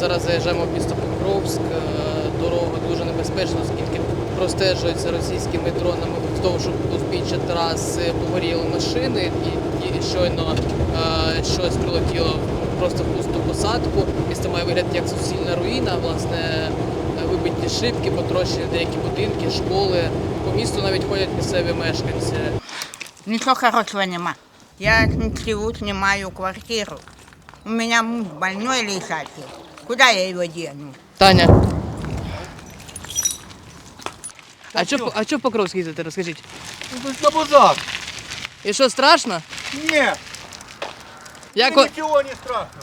Зараз заїжджаємо в місто Покровськ. Е, Дорога дуже небезпечна, оскільки простежується російськими дронами вздовж узбіччя траси погоріли машини, і, щойно е, щось прилетіло просто в пусту посадку. Місто має вигляд як суцільна руїна, власне, е, вибиті шибки, потрощені деякі будинки, школи. По місту навіть ходять місцеві мешканці. Ничего хорошего нема. Я живу, снимаю квартиру. У меня муж больной лежачий. Куда я его дену? Таня. А що, а що в Покровськ їздити, розкажіть? Ну, на базар. І що, страшно? Нет, Як, о- ничего не страшно.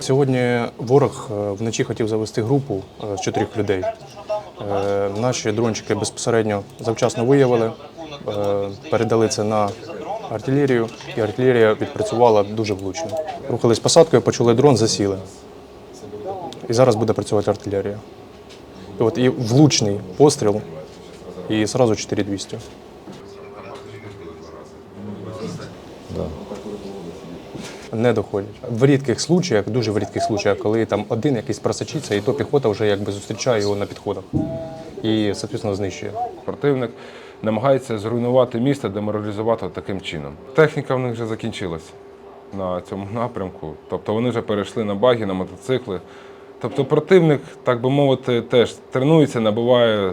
Сьогодні ворог е, вночі хотів завести групу е, з чотирьох людей. Е, Наші дрончики безпосередньо завчасно виявили, е, передали це на артилерію, і артилерія відпрацювала дуже влучно. Рухались посадкою, почули дрон, засіли. І зараз буде працювати артилерія. І от і влучний постріл, і одразу 4200. не доходять. В рідких случаях, дуже в рідких случаях, коли там один якийсь просочиться, і то піхота вже якби зустрічає його на підходах і, соответственно, знищує. Противник намагається зруйнувати місто, деморалізувати таким чином. Техніка в них вже закінчилась на цьому напрямку. Тобто вони вже перейшли на баги, на мотоцикли. Тобто противник, так би мовити, теж тренується, набуває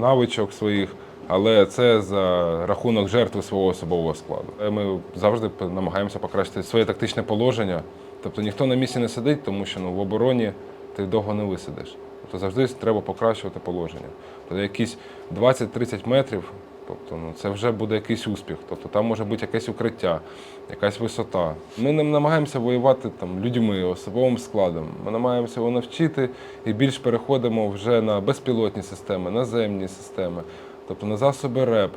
навичок своїх, але це за рахунок жертви свого особового складу. Ми завжди намагаємося покращити своє тактичне положення. Тобто ніхто на місці не сидить, тому що ну, в обороні ти довго не висидиш. Тобто завжди треба покращувати положення. Тобто якісь 20-30 метрів, тобто ну, це вже буде якийсь успіх. Тобто там може бути якесь укриття, якась висота. Ми не намагаємося воювати там людьми, особовим складом. Ми намагаємося його навчити і більш переходимо вже на безпілотні системи, наземні системи, тобто на засоби РЕП.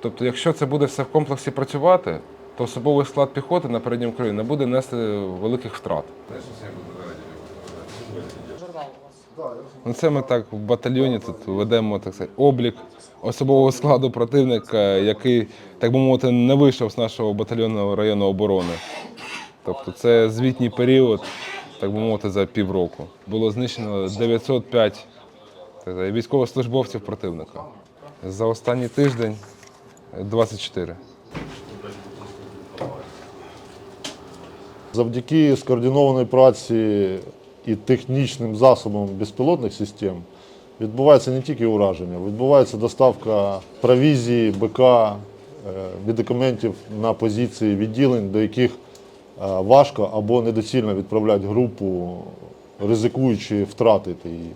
Тобто, якщо це буде все в комплексі працювати, то особовий склад піхоти на передньому краї не буде нести великих втрат. Ну, це ми так в батальйоні тут ведемо так сказати, облік особового складу противника, який, так би мовити, не вийшов з нашого батальйонного району оборони. Тобто це звітній період, так би мовити, за півроку. Було знищено 905 так сказати, військовослужбовців противника. За останній тиждень 24. Завдяки скоординованій праці і технічним засобом безпілотних систем відбувається не тільки ураження, відбувається доставка провізії, БК, е, медикаментів на позиції відділень, до яких е, важко або недоцільно відправляти групу, ризикуючи втратити її.